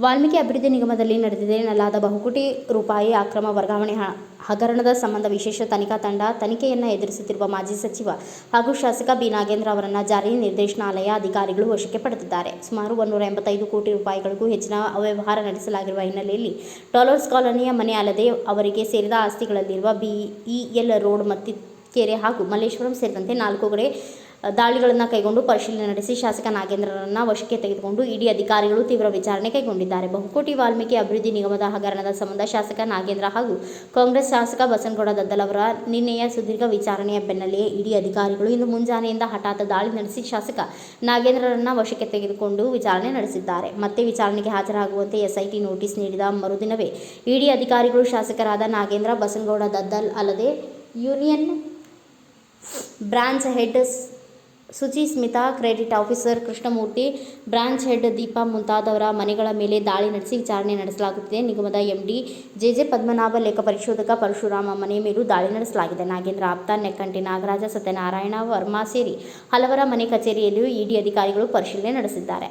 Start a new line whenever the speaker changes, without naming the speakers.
ವಾಲ್ಮೀಕಿ ಅಭಿವೃದ್ಧಿ ನಿಗಮದಲ್ಲಿ ನಡೆದಿದೆ ಎನ್ನಲಾದ ಬಹುಕೋಟಿ ರೂಪಾಯಿ ಅಕ್ರಮ ವರ್ಗಾವಣೆ ಹಗರಣದ ಸಂಬಂಧ ವಿಶೇಷ ತನಿಖಾ ತಂಡ ತನಿಖೆಯನ್ನು ಎದುರಿಸುತ್ತಿರುವ ಮಾಜಿ ಸಚಿವ ಹಾಗೂ ಶಾಸಕ ಬಿ. ನಾಗೇಂದ್ರ ಅವರನ್ನು ಜಾರಿ ನಿರ್ದೇಶನಾಲಯ ಅಧಿಕಾರಿಗಳು ವಶಕ್ಕೆ ಪಡೆದಿದ್ದಾರೆ. ಸುಮಾರು ಒಂದೂರ ಎಂಬತ್ತೈದು ಕೋಟಿ ರೂಪಾಯಿಗಳಿಗೂ ಹೆಚ್ಚಿನ ಅವ್ಯವಹಾರ ನಡೆಸಲಾಗಿರುವ ಹಿನ್ನೆಲೆಯಲ್ಲಿ ಡಾಲರ್ಸ್ ಕಾಲೋನಿಯ ಮನೆ ಅಲ್ಲದೆ ಅವರಿಗೆ ಸೇರಿದ ಆಸ್ತಿಗಳಲ್ಲಿರುವ ಬಿಇಎಲ್ ರೋಡ್ ಮತ್ತಿಕೆರೆ ಹಾಗೂ ಮಲ್ಲೇಶ್ವರಂ ಸೇರಿದಂತೆ ನಾಲ್ಕು ಕಡೆ ದಾಳಿಗಳನ್ನು ಕೈಗೊಂಡು ಪರಿಶೀಲನೆ ನಡೆಸಿ ಶಾಸಕ ನಾಗೇಂದ್ರರನ್ನು ವಶಕ್ಕೆ ತೆಗೆದುಕೊಂಡು ಇಡಿ ಅಧಿಕಾರಿಗಳು ತೀವ್ರ ವಿಚಾರಣೆ ಕೈಗೊಂಡಿದ್ದಾರೆ. ಬಹುಕೋಟಿ ವಾಲ್ಮೀಕಿ ಅಭಿವೃದ್ಧಿ ನಿಗಮದ ಹಗರಣದ ಸಂಬಂಧ ಶಾಸಕ ನಾಗೇಂದ್ರ ಹಾಗೂ ಕಾಂಗ್ರೆಸ್ ಶಾಸಕ ಬಸನಗೌಡ ದದ್ದಲ್ ಅವರ ನಿನ್ನೆಯ ಸುದೀರ್ಘ ವಿಚಾರಣೆಯ ಬೆನ್ನಲ್ಲಿಯೇ ಇಡಿ ಅಧಿಕಾರಿಗಳು ಇಂದು ಮುಂಜಾನೆಯಿಂದ ಹಠಾತ್ ದಾಳಿ ನಡೆಸಿ ಶಾಸಕ ನಾಗೇಂದ್ರರನ್ನ ವಶಕ್ಕೆ ತೆಗೆದುಕೊಂಡು ವಿಚಾರಣೆ ನಡೆಸಿದ್ದಾರೆ. ಮತ್ತೆ ವಿಚಾರಣೆಗೆ ಹಾಜರಾಗುವಂತೆ ಎಸ್ಐಟಿ ನೋಟಿಸ್ ನೀಡಿದ ಮರುದಿನವೇ ಇಡಿ ಅಧಿಕಾರಿಗಳು ಶಾಸಕರಾದ ನಾಗೇಂದ್ರ, ಬಸನಗೌಡ, ದದ್ದಲ್ ಅಲ್ಲದೆ union branch head Suchi Smita, credit officer Krishnamurthy, branch head Deepa ಮುಂತಾದವರ ಮನೆಗಳ ಮೇಲೆ ದಾಳಿ ನಡೆಸಿ ವಿಚಾರಣೆ ನಡೆಸಲಾಗುತ್ತಿದೆ. ನಿಗಮದ ಎಂಡಿ ಜೆ ಪದ್ಮನಾಭ ಲೆಕ್ಕ ಪರಿಶೋಧಕ ಪರಶುರಾಮ ಮನೆ ಮೇಲೂ ದಾಳಿ ನಡೆಸಲಾಗಿದೆ. ನಾಗೇಂದ್ರ ಆಪ್ತ, ನೆಕ್ಕಂಟಿ ನಾಗರಾಜ, ಸತ್ಯನಾರಾಯಣ ವರ್ಮಾ ಸೇರಿ ಹಲವರ ಮನೆ ಕಚೇರಿಯಲ್ಲಿಯೂ ಇಡಿ ಅಧಿಕಾರಿಗಳು ಪರಿಶೀಲನೆ ನಡೆಸಿದ್ದಾರೆ.